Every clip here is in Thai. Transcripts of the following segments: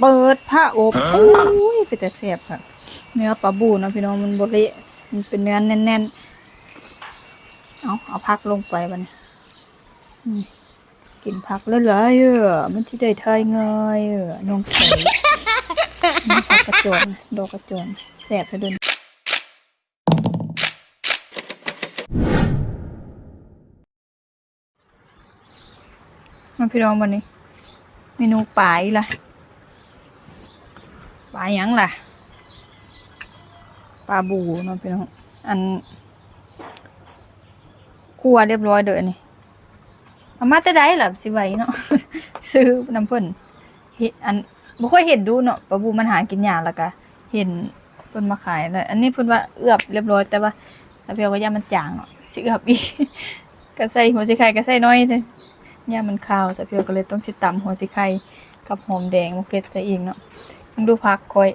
เปิดผ้าอบอุ้ยเป็นแต่แซ่บค่ะ เนื้อปลาบูเนาะพี่น้องมันบเละมันเป็นเนื้อแน่นๆ เอาเอาพักลงไปบัดนอืมกินพักเลยเหรอเออมันที่ได้ทายเงยเออน้องใสนี่ผักกระโจนดอกกระโจนแซ่บให้ด้วยมาพี่น้องวันนี้ เมนูปลาอีกล่ะป ลายังล่ะ ปลาบูเนาะพี่น้อง อันคั่วเรียบร้อยเด้อนี่เอามาแต่ใดล่ะสิไหวเนาะ ซื้อน้ำเพิ่นเห็นอันบ่ค่อยเห็นดูเนาะปลาบูมันหากินยาแล้วก็เห็นเพิ่นมาขายแล้วอันนี้เพิ่นว่าเอือบเรียบร้อยแต่ว่าถ้าเพียวก็ย่ามันจางเนาะสิเอือบอีกก็ใส่หัวสิไข่ก็ใส่น้อยเด้ย่ามันคาวแต่เพียวก็เลยต้องสิตำหัวสิไข่กับหอมแดงมะเขือใส่อีกเนาะ ดูผักค่อย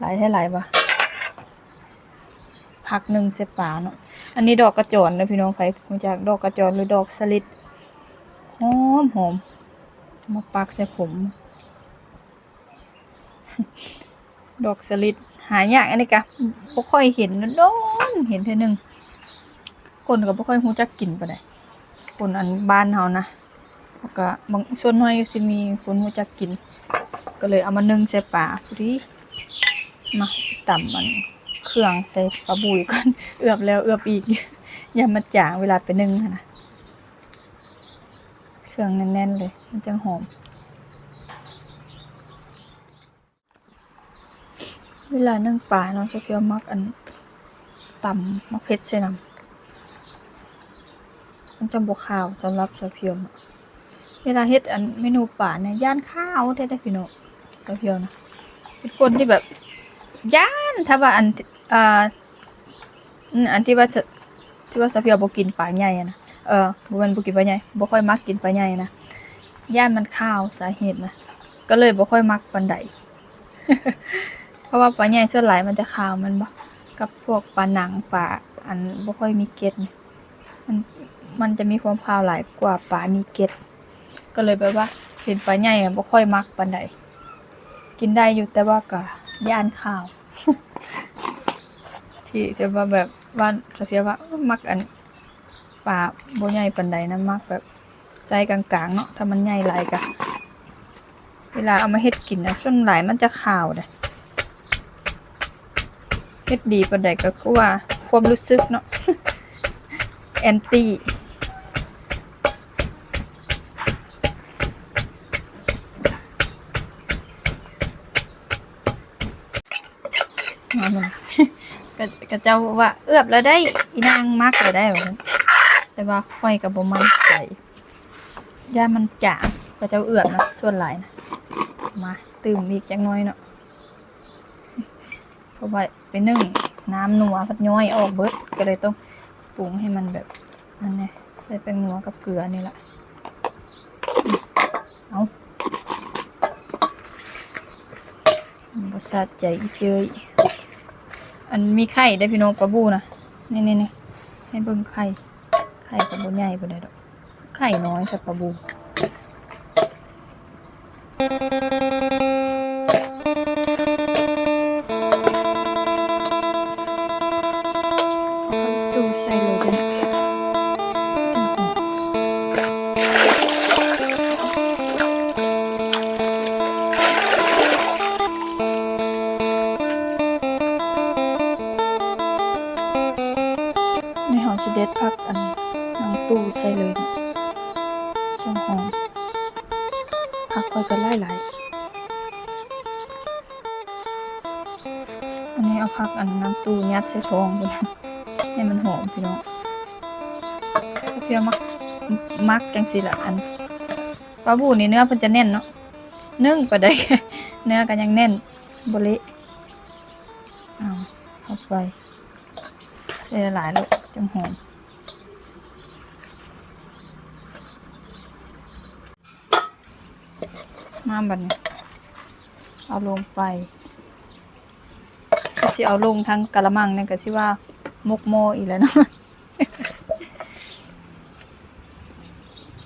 หลายเท่าหลายบ่ผักหนึ่งเสปลาเนาะอันนี้ดอกกระจรนะพี่น้องใครรู้จักดอกกระจรหรือดอกสลิดหอมหอมมาปักใส่ผม ดอกสลิดหายากอันนี้กะบ่ค่อยเห็นโดนเห็นเท่หนึงคนก็บ่ค่อยรู้จักกินปานใดคนอันบ้านเฮานะก็บางส่วนน้อยสิมีคนรู้จักกิน ก็เลยเอามานึ่งใส่ปลาพอดีมาสิตำมันเครื่องใส่ปลาบุยก่อนเอือบแล้วเอือบอีกอย่ามาจางเวลาไปนึ่งนะเครื่องแน่นๆเลย มันจังหอม เวลานึ่งปลาเนาะจะเพียวมักอันตำมักเผ็ดใส่น้ำมันจะบวขาวสำหรับชาวเพียวอะ เวลาเฮ็ดอันเมนูป่าเนี่ยย่านข้าวแท้ๆพี่น้องชาเพียวนะเป็นคนที่แบบย่านถ้าว่าอันอ่าอันที่ว่าที่ว่าสเพียวบ่กินปลาใหญ่นะเออบ่ม่นบ่กินปลาใหญ่บ่ค่อยมักกินปลาใหญ่นะย่านมันข้าวสาเหตุนะก็เลยบ่ค่อยมักปานใดเพราะว่าปลาใหญ่ส่วนหลายมันจะขาวมันบ่กับพวกปลาหนังปลาอันบ่ค่อยมีเกล็ดมันมันจะมีความคาวหลายกว่าปลามีเกล็ด ก็เลยแบบว่าเห็นปลาใหญ่บ่ค่อยมักปานใดกินได้อยู่แต่ว่าก็ย่านข้าว ที่จะว่าแบบว่าสะเพียว่ามักอันปลาบ่ใหญ่ปานใดนะมักแบบใจกลางๆเนาะถ้ามันใหญ่หลายก็เวลาเอามาเฮ็ดกินนะส่วนหลายมันจะขาวเด้เฮ็ดดีปานใดก็คือว่าความรู้สึกเนาะแอนตี้ มามาก็ก็เจ้าว่าเอือบแล้วได้อีนางมักแล้วได้ว่าซั่นแต่ว่าค่อยกับบ่มันใจย่ามันจางก็เจ้าเอือบนะส่วนหลายนะมาตื่มอีกจักหน้อยเนาะเพราะว่าไปนึ่งน้ำนัวพัดย้อยออกเบิดก็เลยต้องปรุงให้มันแบบนั่นไงใส่แป้งนัวกับเกลือนี่แหละเอาบสาดใจเจย อันมีไข่ได้พี่น้องปลาบูนะนี่นี่นี่ให้เบิ่งไข่ ไข่ปลาบูใหญ่ปได้ดอก ไข่น้อยสักปลาบู ในหอสิเด็ดพักอันนังตู้ใส่เลยนะจังหอมพักไว้ก็ไล่หลายอันนี้เอาพักอันน้ำตู้ยัดใส่ฟองไปนะให้มันหอมพี่น้องถ้าเพียมักมักจังสิละอันปลาบูนี่เนื้อมันจะแน่นเนาะนึ่งก็ได้เนื้อก็ยังแน่นบเละเอาเข้าไปใส่หลายลูก จังหอมมาบัดนี้เอาลงไปก็สิเอาลงทั้งกะละมังเนี่ยก็สิว่ามกโมอีกแล้วนะ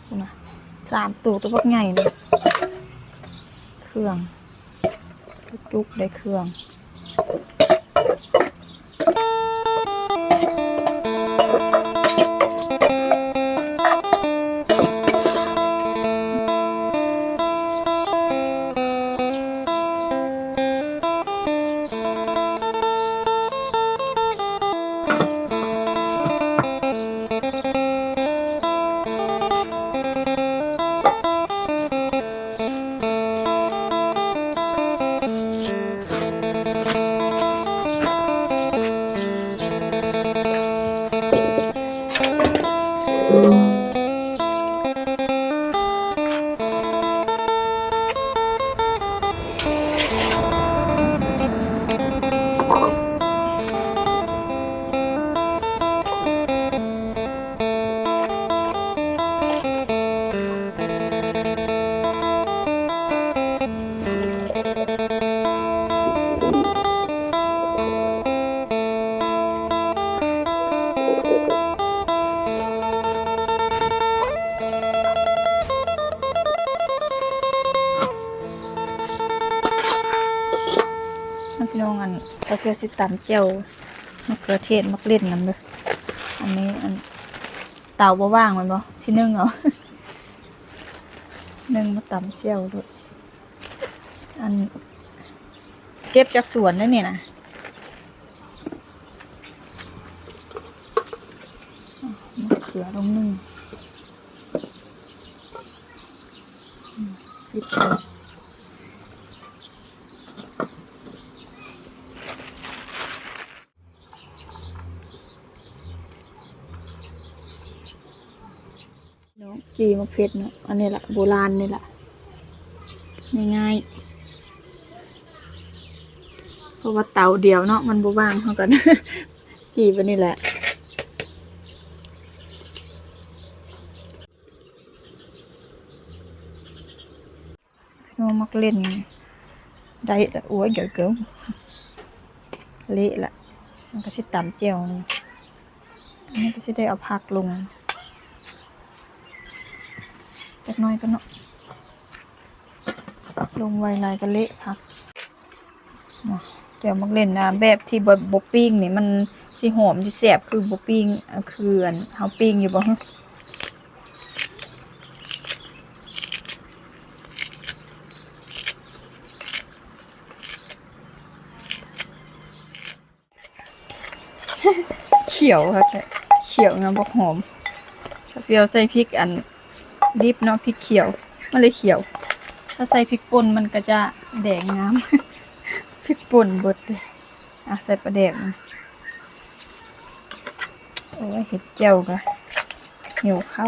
พูนะสามตัวตัวพวกใหญ่เลยเครื่องจุกได้เครื่อง น้ อันตะเกียบสิตำเจียวมะเขือเทศมักเล่นน้ำเลยอันนี้อันเตาบ่ว่างมันบ่สินึ่งเหรอานึ่งมาตำเจียวด้วยอันเก็บจากสวนนั่นนี่นะอะมะเขือลงนึ่งอืมพริกไทย เนาะ จีมะเพ็ดเนาะอันนี้แหละโบราณนี่แหละง่ายๆเพราะว่าเตาเดียวเนาะมันบว่างเท่ากันจีบันนี้แหละน้องมักเล่นได้ละอ้วยเดี๋เกิมเละละมันก็สิตำเจียวนี่อันก็สิได้เอาผักลง จักน้อยก็เนาะลงไวลายก็เละพักเนาะเดี๋ยวมักเล่นนะแบบที่บบบบปิ้งนี่มันสิหอมสิแสบคือบบปิ้งอะคืออันเฮาปิ้งอยู่บ่เขียวครับเนี่ยเขียวนะบอกหอมสเปียวใส่พริกอัน ดิบเนาะพริกเขียวมันเลยเขียว ถ้าใส่พริกป่นมันก็จะแดงงามพริกป่นบดเลยอะใส่ปลาแดกมันโอ้ยเห็ดเจียวกะเหนียวเข้า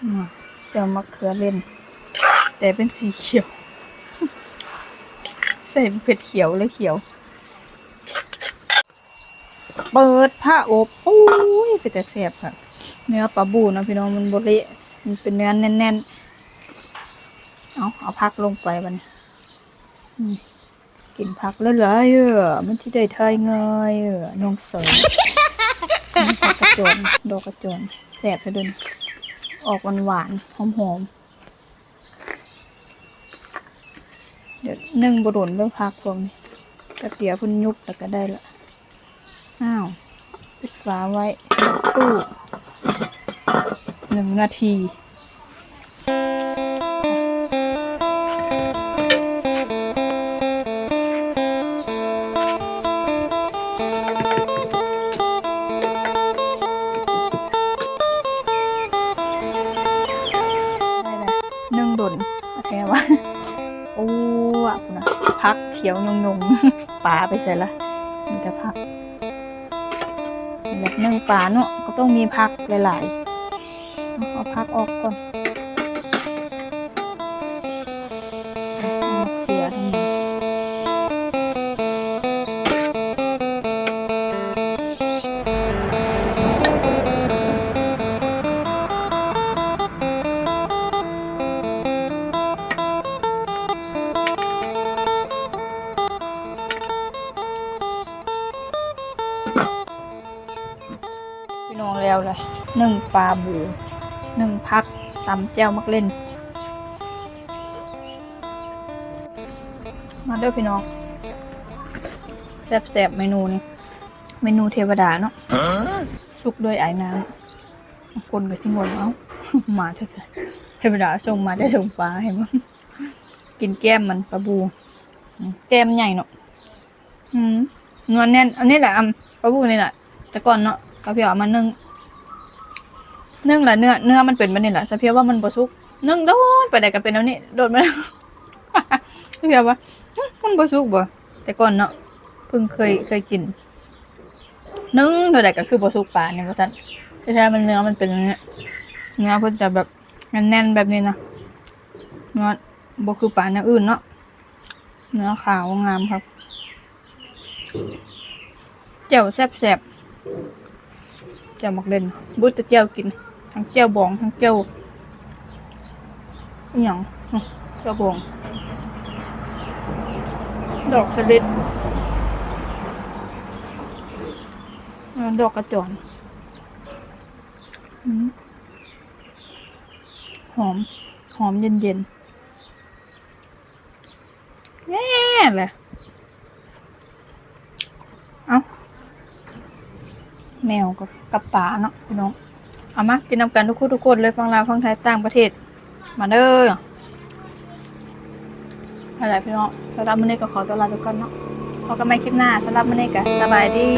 อืมเจียวมะเขือเล่น แต่เป็นสีเขียว ใส่เผ็ดเขียวเลยเขียว เปิดผ้าอบโอ้ยเป็นแต่แซ่บค่ะ เนื้อปลาบูนะพี่น้องมันบดเละมันเป็นเนื้อแน่นๆ เอาเอาพักลงไปบันกินพักเลยเหรอเออมันจะได้ทายง่ายเออน้องเสยดอกกระโจนดอกกระโจนแสบไปด้วยออกหวานหวานๆหอมหอมๆเดี๋ยวนึ่งบดนเรื่องพักพวกนี้กระเตียวพุ่นยุบแล้วก็ได้ละอ้าวปิดฝาไว้สักครู่ หนึ่งนาทีได้แล้วนึ่งดนโอเควะโอ้วะคุณนะพักเขียวยงยงๆปลาไปใส่ละมีแต่พักนี่แหละนึ่งปลาเนาะก็ ต้องมีพักหลายๆเอาพักออกก่อน หนึ่งปลาบูหนึ่งพักตำแจ่วมักเล่น มาด้อพี่น้องแซ่บๆเมนูนี้เมนูเทวดาเนาะสุกด้วยไอ้น้ำคนกับที่งงเอ้ามาเถอะเทวดาส่งมาได้ถึงฟ้าเห็นมั้ยกินแก้มมันปลาบู แก้มใหญ่เนาะอืมนวลแน่นอันนี้แหละอะปลาบูนี่แหละแต่ก่อนเนาะเราเพียวเอมานึ่ง นึ่งแหละเนื้อเนื้อมันเป็นมันนี่แหละสะเพียวว่ามันบ่สุกนึ่งโดนไปไหนก็เป็นแล้วนี่โดนมาสะเพียวว่ามันบ่สุกบ่แต่ก่อนเนาะเพิ่งเคยเคยกินนึ่งเท่าใดก็คือบ่สุกปลาเนี่ยว่าซั่นแต่ถ้ามันเนื้อมันเป็นอย่างเนี้ยเนื้อเพิ่นจะแบบแน่นแบบนี้นะเนื้อบ่คือปลาเนื้ออื่นเนาะเนื้อขาวงามครับเจียวแซ่บๆเจียวหมักเล่นบุตรเจียวกิน ทั้งเจียวบองทั้งเจียวอหย่างอื้อเจียวบอง ดอกสลิดดอกกระจรอืมหอม หอมเย็นเย็นแย่เลยเอาแมวกับกับป่าเนาะพี่น้อง เอามากินนำกันทุกคู่ทุกคนเลยฟังลาวฟังไทยต่างประเทศ มาเด้ออะไรพี่น้องสำหรับมื้อนี้ก็ขอตัวลาทุกคนเนาะพบกันใหม่คลิปหน้าสำหรับมื้อนี้ก็สบายดี